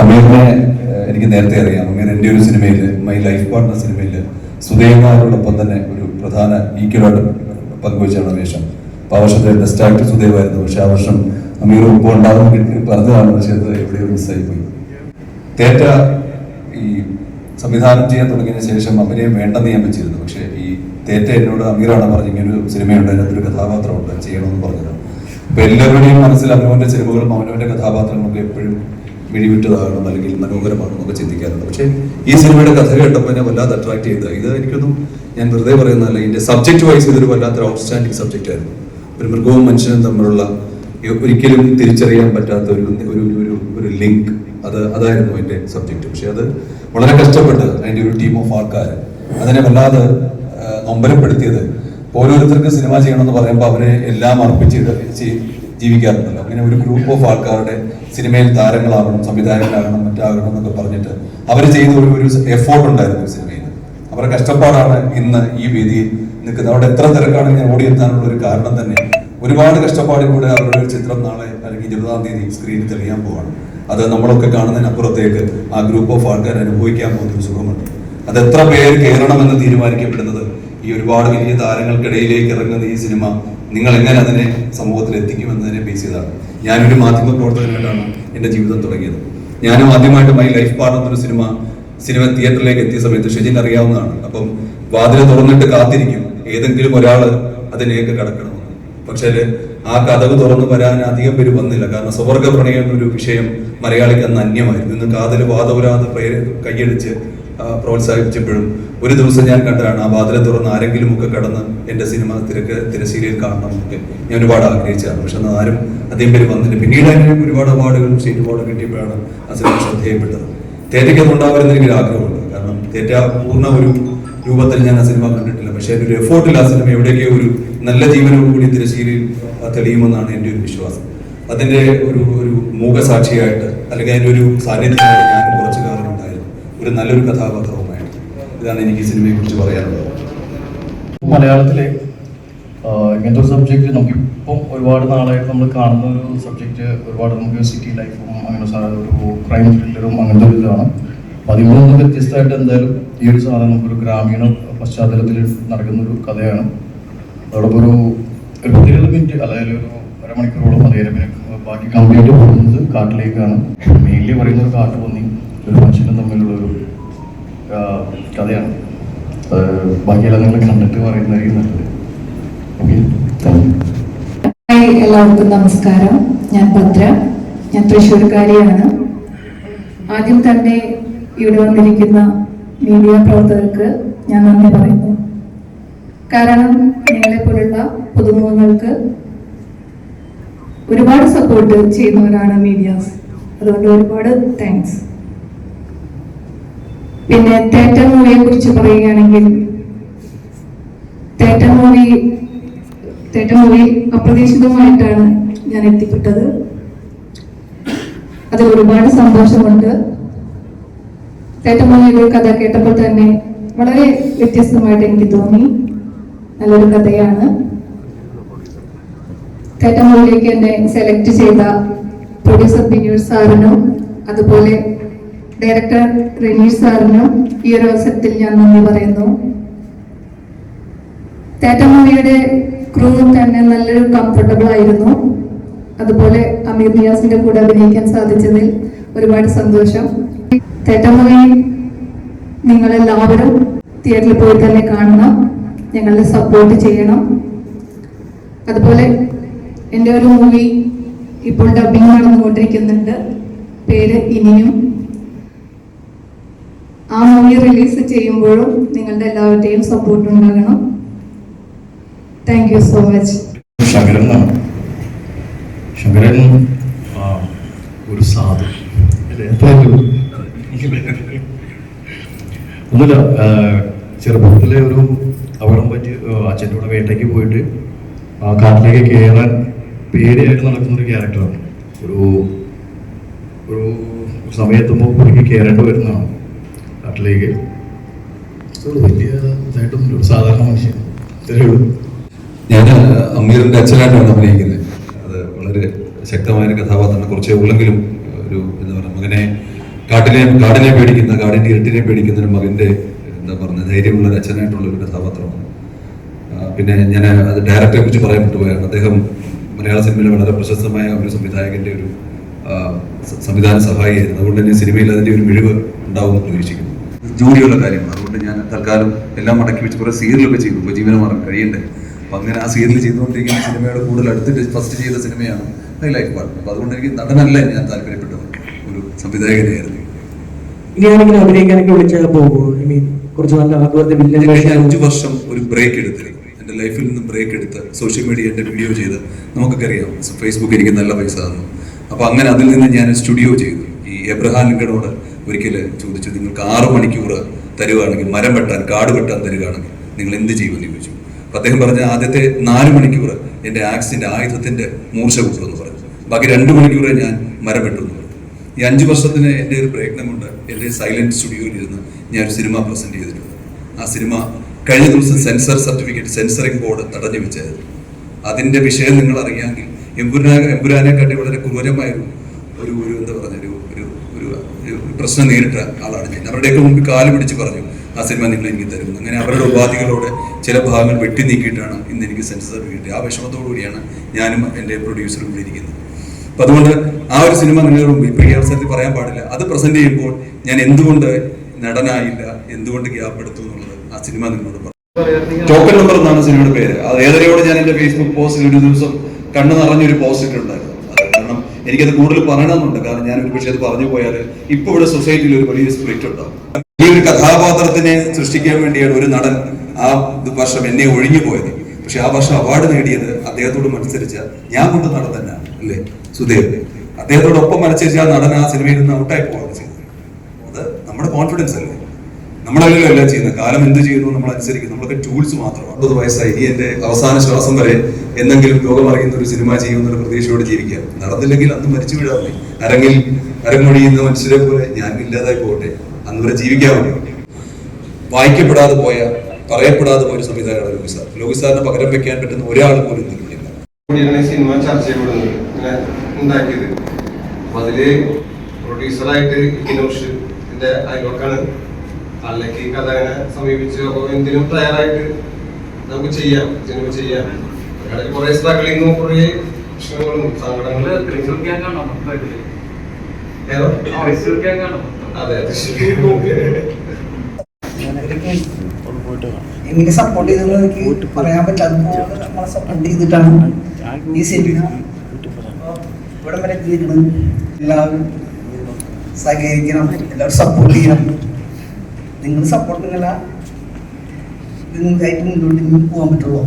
അമീറിനെ എനിക്ക് നേരത്തെ അറിയാം. അമീർ എന്റെ ഒരു സിനിമയിൽ മൈ ലൈഫ് പാർട്ട്ണർ സിനിമയിൽ സുദേവനാരോടൊപ്പം തന്നെ ഒരു പ്രധാന ഈക്വലായിട്ട് പങ്കുവച്ചാണ് വേഷം അപ്പോൾ ആ വർഷത്തെ ബെസ്റ്റ് ആക്ടർ സുദേവായിരുന്നു പക്ഷെ ആ വർഷം അമീർ ഇപ്പോൾ ഉണ്ടാകും പറഞ്ഞതാണ്. പക്ഷെ അത് എവിടെയോ മിസ്സായി പോയി തേറ്റ ഈ സംവിധാനം ചെയ്യാൻ തുടങ്ങിയതിന് ശേഷം അഭിനയം വേണ്ടെന്ന് ഞാൻ വെച്ചിരുന്നു. പക്ഷേ ഈ തേറ്റ എന്നോട് അമീറാണ് പറഞ്ഞു ഇങ്ങനൊരു സിനിമയുണ്ട് അതിനകത്തൊരു കഥാപാത്രമുണ്ട് ചെയ്യണമെന്ന് പറഞ്ഞത്. അപ്പോൾ എല്ലാവരുടെയും മനസ്സിൽ അമീറിന്റെ സിനിമകളും അവനവന്റെ കഥാപാത്രങ്ങളൊക്കെ എപ്പോഴും മിഴിവിട്ടതാകണം അല്ലെങ്കിൽ മനോഹരമാണെന്നൊക്കെ ചിന്തിക്കാറുണ്ട്. പക്ഷേ ഈ സിനിമയുടെ കഥ കേട്ടപ്പോൾ എന്നെ വല്ലാതെ അട്രാക്ട് ചെയ്തത്. ഇത് എനിക്കൊന്നും ഞാൻ വെറുതെ പറയുന്നതല്ല. ഇതിന്റെ സബ്ജക്റ്റ് വൈസ് ഇതൊരു വല്ലാത്തൊരു ഔട്ട്സ്റ്റാൻഡിങ് സബ്ജക്റ്റ് ആയിരുന്നു. ഒരു മൃഗവും മനുഷ്യനും തമ്മിലുള്ള ഒരിക്കലും തിരിച്ചറിയാൻ പറ്റാത്ത ഒരു ഒരു ഒരു ഒരു ലിങ്ക്. അത് അതായിരുന്നു എന്റെ സബ്ജക്റ്റ് പക്ഷേ അത് വളരെ കഷ്ടപ്പെട്ട് അതിന്റെ ഒരു ടീം ഓഫ് ആൾക്കാർ അതിനെ വല്ലാതെ നൊമ്പരപ്പെടുത്തിയത് ഓരോരുത്തർക്കും സിനിമ ചെയ്യണമെന്ന് പറയുമ്പോൾ അവരെ എല്ലാം അർപ്പിച്ച് ജീവിക്കാറുണ്ടല്ലോ. അങ്ങനെ ഒരു ഗ്രൂപ്പ് ഓഫ് ആൾക്കാരുടെ സിനിമയിൽ താരങ്ങളാകണം സംവിധായകനാകണം മറ്റാകണം എന്നൊക്കെ പറഞ്ഞിട്ട് അവർ ചെയ്ത ഒരു ഒരു എഫോർട്ട് ഉണ്ടായിരുന്നു സിനിമയിൽ അവരുടെ കഷ്ടപ്പാടാണ് ഇന്ന് ഈ വേദിയിൽ നിൽക്കുന്നത്. അവിടെ എത്ര തിരക്കാണ് ഞാൻ ഓടിയെത്താനുള്ള ഒരു കാരണം തന്നെ ഒരുപാട് കഷ്ടപ്പാടിലൂടെ അവരുടെ ഒരു ചിത്രം നാളെ അല്ലെങ്കിൽ ഇരുപതാം തീയതി സ്ക്രീനിൽ തെളിയാൻ പോവാണ്. അത് നമ്മളൊക്കെ കാണുന്നതിനപ്പുറത്തേക്ക് ആ ഗ്രൂപ്പ് ഓഫ് ആൾക്കാർ അനുഭവിക്കാൻ പോകുന്ന സുഖമുണ്ട്. അത് എത്ര പേര് കയറണമെന്ന് തീരുമാനിക്കപ്പെടുന്നത് ഈ ഒരുപാട് വലിയ താരങ്ങൾക്കിടയിലേക്ക് ഇറങ്ങുന്ന ഈ സിനിമ നിങ്ങൾ എങ്ങനെ അതിനെ സമൂഹത്തിൽ എത്തിക്കുമെന്നതിനെ ബേസ് ചെയ്താണ് ഞാനൊരു മാധ്യമ പ്രവർത്തകനായിട്ടാണ് എന്റെ ജീവിതം തുടങ്ങിയത്. ഞാനും ആദ്യമായിട്ട് മൈ ലൈഫ് പാർട്ട് എന്നൊരു സിനിമ സിനിമ തിയേറ്ററിലേക്ക് എത്തിയ സമയത്ത് ഷെജിൻ അറിയാവുന്നതാണ്. അപ്പം വാതിൽ തുറന്നിട്ട് കാത്തിരിക്കും. ഏതെങ്കിലും ഒരാൾ അതിലേക്ക് കടക്കണമെന്ന് പക്ഷേ ആ കഥവ് തുറന്നു വരാൻ അധികം പേര് വന്നില്ല. കാരണം സ്വർഗ പ്രണയം എന്നൊരു വിഷയം മലയാളിക്ക് അന്ന് അന്യമായിരുന്നു. ഇന്ന് കാതൽ വാദപുരാതെ പേര് കൈയടിച്ച് പ്രോത്സാഹിപ്പിച്ചപ്പോഴും ഒരു ദിവസം ഞാൻ കണ്ടതാണ് ആ വാതിലെ തുറന്ന് ആരെങ്കിലും ഒക്കെ കടന്ന് എന്റെ സിനിമ തിരക്ക് തിരശ്ശീലയിൽ കാണണം എന്നൊക്കെ ഞാൻ ഒരുപാട് ആഗ്രഹിച്ചതാണ് പക്ഷെ അന്ന് ആരും അധികം പേര് വന്നില്ല. പിന്നീട് അങ്ങനെ ഒരുപാട് അവാർഡുകളും സ്റ്റേറ്റ് അവാർഡും കിട്ടിയപ്പോഴാണ് ആ സിനിമ ശ്രദ്ധേയപ്പെട്ടത്. തേറ്റയ്ക്ക് അത് ഉണ്ടാവരുന്ന എനിക്ക് ആഗ്രഹമുണ്ട്. കാരണം തേറ്റ പൂർണ ഒരു രൂപത്തിൽ ഞാൻ ആ സിനിമ കണ്ടിട്ടില്ല. പക്ഷെ എന്റെ ഒരു എഫോർട്ടിൽ ആ സിനിമ എവിടെയൊക്കെയോ ഒരു നല്ല ജീവനോടുകൂടി തിരശ്ശീലയിൽ ആ, തെളിയുമെന്നാണ് എന്റെ ഒരു വിശ്വാസം. അതിന്റെ ഒരു ഒരു മൂകസാക്ഷിയായിട്ട് അല്ലെങ്കിൽ അതിന്റെ ഒരു സാന്നിധ്യമായിട്ട് ഞാൻ കുറച്ച് കാലം ഉണ്ടായിരുന്നു. ഒരു നല്ലൊരു കഥാപാത്രവുമായിട്ട്. ഇതാണ് എനിക്ക് ഈ സിനിമയെ കുറിച്ച് പറയാനുള്ളത്. മലയാളത്തിലെ ഇങ്ങനത്തെ ഒരു സബ്ജക്റ്റ് നമുക്കിപ്പം ഒരുപാട് നാളായിട്ട് നമ്മൾ കാണുന്ന ഒരു സബ്ജക്റ്റ് ഒരുപാട് നമുക്ക് സിറ്റി ലൈഫും അങ്ങനെ ഒരു ക്രൈം ത്രില്ലറും അങ്ങനത്തെ ഒരു ഇതാണ്. അപ്പം അതിൽ നിന്ന് വ്യത്യസ്തമായിട്ട് എന്തായാലും ഈ ഒരു സാധനം നമുക്കൊരു ഗ്രാമീണ പശ്ചാത്തലത്തിൽ നടക്കുന്ന ഒരു കഥയാണ്. അതോടൊപ്പം ഒരു ഒരു പത്തിരുപത് മിനിറ്റ് അതായത് ഒരു അരമണിക്കൂറോളം പിന്നെ ബാക്കി കംപ്ലീറ്റ് പോകുന്നത് കാട്ടിലേക്കാണ്. മെയിൻലി പറയുന്നത് കാട്ട് പന്നി ഒരു മനുഷ്യനും തമ്മിലുള്ള ഒരു ആ, കഥയാണ് ബാക്കിയെല്ലാം നിങ്ങൾ കണ്ടിട്ട് പറയുന്നതായിരിക്കും നല്ലത്. എല്ലാവർക്കും നമസ്കാരം. ഞാൻ ഭദ്ര. ഞാൻ തൃശ്ശൂർക്കാരിയാണ്. ആദ്യം തന്നെ ഇവിടെ വന്നിരിക്കുന്ന മീഡിയ പ്രവർത്തകർക്ക് ഞാൻ നന്ദി പറയുന്നു. കാരണം നിങ്ങളെ പോലുള്ള പുതുമുഖങ്ങൾക്ക് ഒരുപാട് സപ്പോർട്ട് ചെയ്യുന്നവരാണ് മീഡിയാസ് അതുകൊണ്ട് ഒരുപാട് താങ്ക്സ് പിന്നെ തേറ്റ മൂവിയെ കുറിച്ച് പറയുകയാണെങ്കിൽ തേറ്റ മൂവി തേറ്റ മൂവി അപ്രതീക്ഷിതമായിട്ടാണ് ഞാൻ എത്തിപ്പെട്ടത്. അതിൽ ഒരുപാട് സന്തോഷമുണ്ട്. തേറ്റ മൂവിയുടെ കഥ കേട്ടപ്പോൾ തന്നെ വളരെ വ്യത്യസ്തമായിട്ട് എനിക്ക് തോന്നി. നല്ലൊരു കഥയാണ്. തേറ്റ മൂവിയിലേക്ക് എന്നെ സെലക്ട് ചെയ്ത പ്രൊഡ്യൂസർ ബിനീർ സാറിനും അതുപോലെ ഡയറക്ടർ റിനീഷ് സാറിനും ഈ ഒരു അവസരത്തിൽ ഞാൻ നന്ദി പറയുന്നു. ടാറ്റ മൂവിയുടെ ക്രൂ തന്നെ നല്ലൊരു കംഫർട്ടബിൾ ആയിരുന്നു. അതുപോലെ അമീർ നിയാസിന്റെ കൂടെ അഭിനയിക്കാൻ സാധിച്ചതിൽ ഒരുപാട് സന്തോഷം. തേറ്റ മൂവി നിങ്ങളെല്ലാവരും തിയേറ്ററിൽ പോയി തന്നെ കാണണം. ഞങ്ങളെ സപ്പോർട്ട് ചെയ്യണം. അതുപോലെ എന്റെ ഒരു മൂവി ഇപ്പോൾ ഡബിങ് നടന്നുകൊണ്ടിരിക്കുന്നുണ്ട്. പേര് ഇനിയും ആ മൂവി റിലീസ് ചെയ്യുമ്പോഴും നിങ്ങളുടെ എല്ലാവരുടെയും സപ്പോർട്ട് ഉണ്ടാകണം. Thank you so much Shankaran ഒരു സാധു? ഒന്നുമില്ല ചെറുപ്പത്തിലെ ഒരു അപകടം പറ്റി അച്ഛന്റെ കൂടെ വേട്ടയ്ക്ക് പോയിട്ട് ആ കാട്ടിലേക്ക് കയറാൻ പേടിയായിട്ട് നടക്കുന്ന ഒരു ക്യാരക്ടറാണ് ഒരു ഒരു സമയത്തുമ്പോൾ പുള്ളിക്ക് കയറേണ്ടി വരുന്നതാണ്. കാട്ടിലേക്ക് ഒരു വലിയ ഇതായിട്ടൊന്നും ഒരു സാധാരണ മനുഷ്യൻ. ഞാൻ അമീറിന്റെ അച്ഛനായിട്ടാണ് അഭിനയിക്കുന്നത്. അത് വളരെ ശക്തമായ ഒരു കഥാപാത്രമാണ്. കുറച്ചേ ഉള്ളെങ്കിലും ഒരു എന്താ പറയുക മകനെ കാട്ടിനെ കാടിനെ പേടിക്കുന്ന കാടിന്റെ ഇരുട്ടിനെ പേടിക്കുന്ന ഒരു മകന്റെ എന്താ പറയുക ധൈര്യമുള്ള ഒരു അച്ഛനായിട്ടുള്ള ഒരു കഥാപാത്രമാണ്. പിന്നെ ഞാൻ അത് ഡയറക്ടറെ കുറിച്ച് പറയാൻ വിട്ടുപോയാണ് അദ്ദേഹം മലയാള സിനിമയിലെ വളരെ പ്രശസ്തമായ ഒരു സംവിധായകന്റെ ഒരു സംവിധാന സഹായിയായിരുന്നു. അതുകൊണ്ട് തന്നെ സിനിമയിൽ അതിന്റെ ഒരു മിഴിവ് ഉണ്ടാവുമെന്ന് പ്രതീക്ഷിക്കുന്നു. ജോലിയുള്ള കാര്യമാണ് അതുകൊണ്ട് ഞാൻ തൽക്കാലം എല്ലാം മടക്കി വെച്ച് കുറെ സീരിയലൊക്കെ ചെയ്തു. ഉപജീവനമാർഗം കഴിയണ്ടേ? അപ്പൊ അങ്ങനെ ആ സീരിയൽ ചെയ്തുകൊണ്ടിരിക്കുന്ന സിനിമയോട് കൂടുതൽ അടുത്തിട്ട് ഫസ്റ്റ് ചെയ്ത സിനിമയാണ് മൈ ലൈഫ് പാർട്ട്ണർ അപ്പൊ അതുകൊണ്ട് എനിക്ക് നടനല്ല ഞാൻ താല്പര്യപ്പെട്ടത്. ഒരു സംവിധായകനായിരുന്നു ഇനി ആരെങ്കിലും അഭിനയിക്കാനൊക്കെ വിളിച്ചാൽ പോകുമോ ഐ മീൻ കുറച്ച് നല്ല അതുപോലത്തെ വില്ലൻ അഞ്ചു വർഷം ഒരു ബ്രേക്ക് എടുത്തിരുന്നു. എന്റെ ലൈഫിൽ നിന്ന് ബ്രേക്ക് എടുത്ത് സോഷ്യൽ മീഡിയ എന്റെ വീഡിയോ ചെയ്ത് നമുക്കൊക്കെ അറിയാം. ഫേസ്ബുക്ക് എനിക്ക് നല്ല പൈസ തന്നു. അപ്പോൾ അങ്ങനെ അതിൽ നിന്ന് ഞാൻ സ്റ്റുഡിയോ ചെയ്തു. ഈ എബ്രഹാം ലിങ്കണോട് ഒരിക്കൽ ചോദിച്ചു നിങ്ങൾക്ക് ആറു മണിക്കൂർ തരുവാണെങ്കിൽ മരം വെട്ടാൻ കാട് വെട്ടാൻ തരുകയാണെങ്കിൽ നിങ്ങൾ എന്ത് ചെയ്യുമെന്ന് ചോദിച്ചു. അപ്പോൾ അദ്ദേഹം പറഞ്ഞ ആദ്യത്തെ നാല് മണിക്കൂർ എന്റെ ആക്സിന്റെ ആയുധത്തിന്റെ മൂർച്ച കൂട്ടുമെന്ന് പറഞ്ഞു. ബാക്കി രണ്ട് മണിക്കൂർ ഞാൻ മരം വെട്ടുമെന്ന് പറഞ്ഞു. ഈ അഞ്ച് വർഷത്തിന് എന്റെ ഒരു പ്രയത്നം കൊണ്ട് എന്റെ സൈലന്റ് സ്റ്റുഡിയോയിൽ ഇരുന്ന് ഞാൻ ഒരു സിനിമ പ്രസന്റ് ചെയ്തിട്ടുണ്ട്. ആ സിനിമ കഴിഞ്ഞ ദിവസം സെൻസർ സർട്ടിഫിക്കറ്റ് സെൻസറിംഗ് ബോർഡ് തടഞ്ഞു വെച്ചായിരുന്നു. അതിന്റെ വിഷയം നിങ്ങൾ അറിയാമെങ്കിൽ എമ്പുരാ എമ്പുരാനെ കാട്ടി വളരെ ക്രൂരമായ ഒരു ഒരു എന്താ ഒരു പ്രശ്നം നേരിട്ട ആളാണ് ഞാൻ അവരുടെയൊക്കെ മുമ്പിൽ കാൽ പിടിച്ച് പറഞ്ഞു ആ സിനിമ നിങ്ങൾ എനിക്ക് തരും അങ്ങനെ അവരുടെ ഉപാധികളോട് ചില ഭാഗങ്ങൾ വെട്ടി നീക്കിയിട്ടാണ് ഇന്ന് എനിക്ക് സെൻസർ സർട്ടിഫിക്കറ്റ് ആ വിഷമത്തോടു കൂടിയാണ് ഞാനും എന്റെ പ്രൊഡ്യൂസറും ഇവിടെ ഇരിക്കുന്നത് അപ്പം അതുകൊണ്ട് ആ ഒരു സിനിമ നിങ്ങളുടെ മുമ്പ് ഇപ്പോൾ ഈ അവസരത്തിൽ പറയാൻ പാടില്ല അത് പ്രസന്റ് ചെയ്യുമ്പോൾ ഞാൻ എന്തുകൊണ്ട് നടനായില്ല എന്തുകൊണ്ട് ഗ്യാപ്പ് എടുത്തു എന്നുള്ളത് ആ സിനിമ നിങ്ങളോട് പറഞ്ഞു ടോക്കൺ നമ്പർ എന്നാണ് സിനിമയുടെ പേര് അത് ഏതരയോട് ഞാൻ എന്റെ ഫേസ്ബുക്ക് പോസ്റ്റിൽ ഒരു ദിവസം കണ്ണു നിറഞ്ഞൊരു പോസ്റ്റ് കാരണം എനിക്കത് കൂടുതൽ പറയണമെന്നുണ്ട്. കാരണം ഞാൻ ഒരു പക്ഷേ അത് പറഞ്ഞു പോയാൽ ഇപ്പൊ ഇവിടെ സൊസൈറ്റിയിൽ ഒരു വലിയ സ്പ്ലിറ്റ് ഉണ്ടാവും. ഈ ഒരു കഥാപാത്രത്തിനെ സൃഷ്ടിക്കാൻ വേണ്ടിയാണ് ഒരു നടൻ ആ വർഷം എന്നെ ഒഴിഞ്ഞു പോയത്. പക്ഷെ ആ വർഷം അവാർഡ് നേടിയത് അദ്ദേഹത്തോട് മത്സരിച്ച ഞാൻ കൊണ്ട് നടൻ തന്നെ അല്ലേ? സുധീർ. അദ്ദേഹത്തോടൊപ്പം മത്സരിച്ച ആ നടൻ ആ സിനിമയിൽ നിന്ന് ഔട്ടായി പോവുകയാണ് ചെയ്തത്. അത് നമ്മുടെ കോൺഫിഡൻസ് അല്ലേ? നമ്മളല്ലല്ലോ അല്ല ചെയ്യുന്നത്. കാലം എന്ത് ചെയ്യുന്നു നമ്മൾ അനുസരിക്കും നമ്മളൊക്കെ ടൂൾസ് മാത്രമാണ്. അമ്പത് വയസ്സായി. ഇനി എന്റെ അവസാന ശ്വാസം വരെ എന്തെങ്കിലും ലോകം അറിയുന്ന ഒരു സിനിമ ചെയ്യുമെന്നുള്ള പ്രതീക്ഷയോടെ ജീവിക്കാം. നടന്നില്ലെങ്കിൽ അന്ന് മരിച്ചു വീഴാൻ മതി അരങ്ങിൽ അരങ്ങൊഴിയുന്ന മനുഷ്യരെ പോലെ ഞാൻ ഇല്ലാതായി പോകട്ടെ. അന്ന് വരെ ജീവിക്കാൻ മതി വായിക്കപ്പെടാതെ പോയ പറയപ്പെടാതെ പോയ ഒരു സംവിധാനമാണ് ലോകി സാർ. ലോകി സാറിന് പകരം വെക്കാൻ പറ്റുന്ന ഒരാൾ പോലും നിൽക്കില്ല സിനിമ ചർച്ച ചെയ്യപ്പെടുന്നത് ഇങ്ങനെ ഉണ്ടാക്കിയത്. അപ്പൊ അതിൽ പ്രൊഡ്യൂസറായിട്ട് ഇനോഷ് ഇതിന്റെ അയൽവക്കാണ് ആളിലേക്ക് ഈ കഥ സമീപിച്ച് സമീപിച്ചു അപ്പൊ എന്തിനും തയ്യാറായിട്ട് നമുക്ക് ചെയ്യാം സിനിമ ചെയ്യാം. അതിനിടയിൽ കുറെ സ്ട്രഗിളിങ്ങും കുറെ പ്രശ്നങ്ങളും സങ്കടങ്ങളും ഏതോ? അതെ എങ്ങനെ സപ്പോർട്ട് ചെയ്തെന്ന് എനിക്ക് പറയാൻ പറ്റില്ല. അതുപോലെ നമ്മളെ സപ്പോർട്ട് ചെയ്തിട്ടാണ് ഈ സിനിമ ഇവിടെ വരെ എത്തിയിരിക്കുന്നത്. എല്ലാവരും സഹകരിക്കണം എല്ലാവരും സപ്പോർട്ട് ചെയ്യണം. നിങ്ങൾ സപ്പോർട്ട് നിങ്ങളായിട്ട് മുന്നോട്ട് പോകാൻ പറ്റുള്ളൂ.